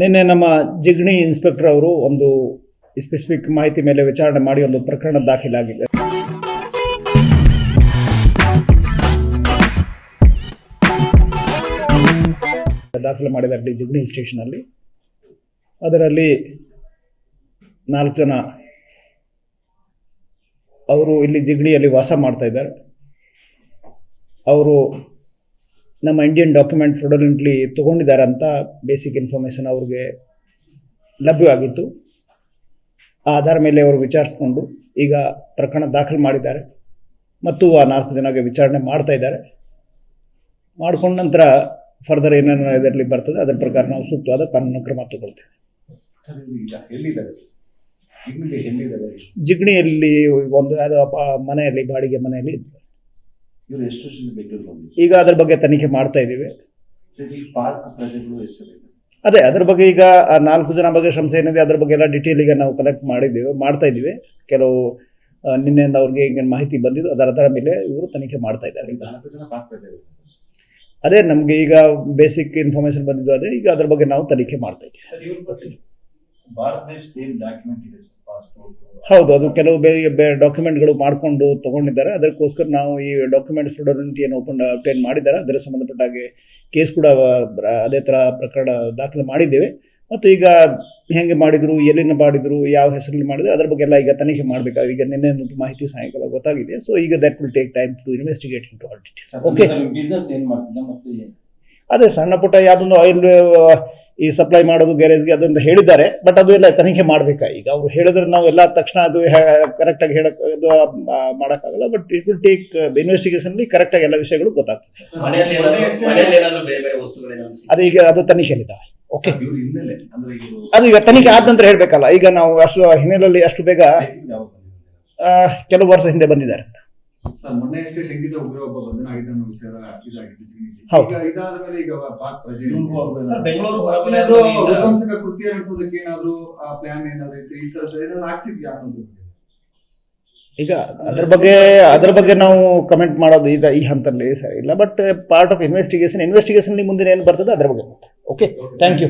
ನಿನ್ನೆ ನಮ್ಮ ಜಿಗ್ಣಿ ಇನ್ಸ್ಪೆಕ್ಟರ್ ಅವರು ಒಂದು ಸ್ಪೆಸಿಫಿಕ್ ಮಾಹಿತಿ ಮೇಲೆ ವಿಚಾರಣೆ ಮಾಡಿ ಒಂದು ಪ್ರಕರಣ ದಾಖಲಾಗಿದೆ. ದಾಖಲೆ ಮಾಡಿದ್ದಾರೆ ಡಿ ಸ್ಟೇಷನ್ ಸ್ಟೇಷನಲ್ಲಿ. ಅದರಲ್ಲಿ ನಾಲ್ಕು ಜನ ಅವರು ಇಲ್ಲಿ ಜಿಗಣಿಯಲ್ಲಿ ವಾಸ ಮಾಡ್ತಾ ಇದ್ದಾರೆ. ಅವರು ನಮ್ಮ ಇಂಡಿಯನ್ ಡಾಕ್ಯುಮೆಂಟ್ ಫ್ರಾಡಲೆಂಟ್ಲಿ ತೊಗೊಂಡಿದ್ದಾರೆ ಅಂತ ಬೇಸಿಕ್ ಇನ್ಫಾರ್ಮೇಷನ್ ಅವ್ರಿಗೆ ಲಭ್ಯವಾಗಿತ್ತು. ಆ ಆಧಾರ ಮೇಲೆ ಅವರು ವಿಚಾರಿಸ್ಕೊಂಡು ಈಗ ಪ್ರಕರಣ ದಾಖಲು ಮಾಡಿದ್ದಾರೆ. ಮತ್ತು ಆ ನಾಲ್ಕು ಜನಗೆ ವಿಚಾರಣೆ ಮಾಡ್ತಾ ಇದ್ದಾರೆ. ಮಾಡ್ಕೊಂಡ ನಂತರ ಫರ್ದರ್ ಏನೇನು ಇದರಲ್ಲಿ ಬರ್ತದೆ ಅದರ ಪ್ರಕಾರ ನಾವು ಸೂಕ್ತವಾದ ಕಾನೂನು ಕ್ರಮ ತಗೊಳ್ತೇವೆ. ಜಿಗ್ಣಿಯಲ್ಲಿ ಒಂದು ಯಾವುದೋ ಮನೆಯಲ್ಲಿ ಬಾಡಿಗೆ ಮನೆಯಲ್ಲಿ ಇದ್ರು. ಇವ್ರು ಎಷ್ಟು ವರ್ಷದಿಂದ ಬೆಂಗಳೂರು ಬಂದಿದ್ರು ಈಗ ಅದ್ರ ಬಗ್ಗೆ ತನಿಖೆ ಮಾಡ್ತಾ ಇದ್ದೀವಿ. ಸರ್ ಈ ಪಾರ್ಕ್ ಪ್ರಜೆಗಳು ಎಷ್ಟು ಜನ ಅದೇ ಅದ್ರ ಬಗ್ಗೆ ಈಗ ಆ ನಾಲ್ಕು ಜನ ಬಗ್ಗೆ ಸಂಸ್ಥೆ ಏನಿದೆ ಅದ್ರ ಬಗ್ಗೆ ಎಲ್ಲ ಡಿಟೇಲ್ ಈಗ ನಾವು ಕಲೆಕ್ಟ್ ಮಾಡಿದ್ದೀವಿ ಮಾಡ್ತಾ ಇದ್ದೀವಿ. ಕೆಲವು ಆ, ನಿನ್ನೆಯಿಂದ ಅವ್ರಿಗೆ ಈಗ ಮಾಹಿತಿ ಬಂದಿದ್ದು ಅದರ ಅದರ ಮೇಲೆ ಇವರು ತನಿಖೆ ಮಾಡ್ತಾ ಇದ್ದಾರೆ ಈಗ. ನಾಲ್ಕು ಜನ ಪಾರ್ಕ್ ಪ್ರಜೆಗಳು ಅದೇ ನಮಗೆ ಈಗ ಬೇಸಿಕ್ ಇನ್ಫಾರ್ಮೇಶನ್ ಬಂದಿದ್ದು ಅದೇ ಈಗ ಅದ್ರ ಬಗ್ಗೆ ನಾವು ತನಿಖೆ ಮಾಡ್ತಾ ಇದ್ದೀವಿ. ಸರ್ ಇವ್ರ ಬಗ್ಗೆ ಭಾರತ ಏನ್ ಡಾಕ್ಯುಮೆಂಟ್ ಇದೆ ಸರ್? ಹೌದು ಅದು ಕೆಲವು ಬೇರೆ ಡಾಕ್ಯುಮೆಂಟ್ಗಳು ಮಾಡಿಕೊಂಡು ತಗೊಂಡಿದ್ದಾರೆ. ಅದಕ್ಕೋಸ್ಕರ ನಾವು ಈ ಡಾಕ್ಯುಮೆಂಟ್ ಸ್ಟೂಡೆಂಟಿಯನ್ನು ಓಪನ್ ಅಪ್ಟೇನ್ ಮಾಡಿದ್ದಾರೆ. ಅದರ ಸಂಬಂಧಪಟ್ಟ ಹಾಗೆ ಕೇಸ್ ಕೂಡ ಅದೇ ಥರ ಪ್ರಕರಣ ದಾಖಲೆ ಮಾಡಿದ್ದೇವೆ. ಮತ್ತು ಈಗ ಹೆಂಗೆ ಮಾಡಿದ್ರು ಎಲ್ಲಿಂದ ಮಾಡಿದ್ರು ಯಾವ ಹೆಸರಲ್ಲಿ ಮಾಡಿದ್ರು ಅದ್ರ ಬಗ್ಗೆ ಎಲ್ಲ ಈಗ ತನಿಖೆ ಮಾಡಬೇಕಾಗಿದೆ. ಈಗ ನಿನ್ನೆ ಒಂದು ಮಾಹಿತಿ ಸಾಯಂಕಾಲ ಗೊತ್ತಾಗಿದೆ. ಸೊ ಈಗ that will take time to investigate into all okay business ಏನ್ ಮಾಡ್ತಿದ್ದ ಮತ್ತೆ ಅದೇ ಸಣ್ಣ ಪುಟ್ಟ ಯಾವುದೊಂದು ಆಯಿಲ್ ಈ ಸಪ್ಲೈ ಮಾಡೋದು ಗ್ಯಾರೇಜ್ಗೆ ಅದೊಂದು ಹೇಳಿದ್ದಾರೆ ಬಟ್ ಅದು ಎಲ್ಲ ತನಿಖೆ ಮಾಡಬೇಕಾ? ಈಗ ಅವರು ಹೇಳಿದ್ರೆ ನಾವು ಎಲ್ಲ ತಕ್ಷಣ ಅದು ಕರೆಕ್ಟಾಗಿ ಹೇಳಕ್ ಅದು ಮಾಡೋಕ್ಕಾಗಲ್ಲ ಬಟ್ ಇಟ್ ವಿಲ್ ಟೇಕ್ ಇನ್ವೆಸ್ಟಿಗೇಷನ್ಲಿ ಕರೆಕ್ಟಾಗಿ ಎಲ್ಲ ವಿಷಯಗಳು ಗೊತ್ತಾಗ್ತದೆ. ಸಿಕ್ಕಿದ್ಯಾ? ಅದು ಈಗ ಅದು ತನಿಖೆಯಲ್ಲಿದ್ದಾವೆ ಓಕೆ ಅದು ಈಗ ತನಿಖೆ ಆದ ನಂತರ ಹೇಳಬೇಕಲ್ಲ ಈಗ ನಾವು ಅಷ್ಟು ಹಿನ್ನೆಲೆಯಲ್ಲಿ ಅಷ್ಟು ಬೇಗ ಆ, ಕೆಲವು ವರ್ಷ ಹಿಂದೆ ಬಂದಿದ್ದಾರೆ ಅಂತ. ಸರ್ ಮೊನ್ನೆ ಅಷ್ಟೇ ಶಂಕಿತ ಉಗ್ರ ಒಬ್ಬ ಅನ್ನೋ ವಿಚಾರ ಇದಾಗಿತ್ತು ಹೌದು. ಈಗ ಇದಾದ ಮೇಲೆ ಈಗ ಪಾಕ್ ಪ್ರಜೆ ಸರ್ ಏನಾದ್ರು- ಬೆಂಗಳೂರು ಏನಾದ್ರು ಹೊರವಲಯದಿಂದ ವಿಧ್ವಂಸಕ ಕೃತ್ಯ ನಡೆಸೋದಕ್ಕೆ ಏನಾದ್ರು ಆ ಪ್ಲಾನ್ ಏನಾದ್ರು ಇತ್ತು ಈ ತರದ ಏನಾದ್ರು ಆಗ್ತಿದ್ಯಾ ಅನ್ನೋದು? ಈಗ ಅದ್ರ ಬಗ್ಗೆ ಅದ್ರ ಬಗ್ಗೆ ನಾವು ಕಮೆಂಟ್ ಮಾಡೋದು ಈಗ ಈ ಹಂತದಲ್ಲಿ ಸರಿ ಇಲ್ಲ but part of investigation investigation ಮುಂದಿನ ಏನು ಬರ್ತದೆ ಅದ್ರ ಬಗ್ಗೆ. Okay thank you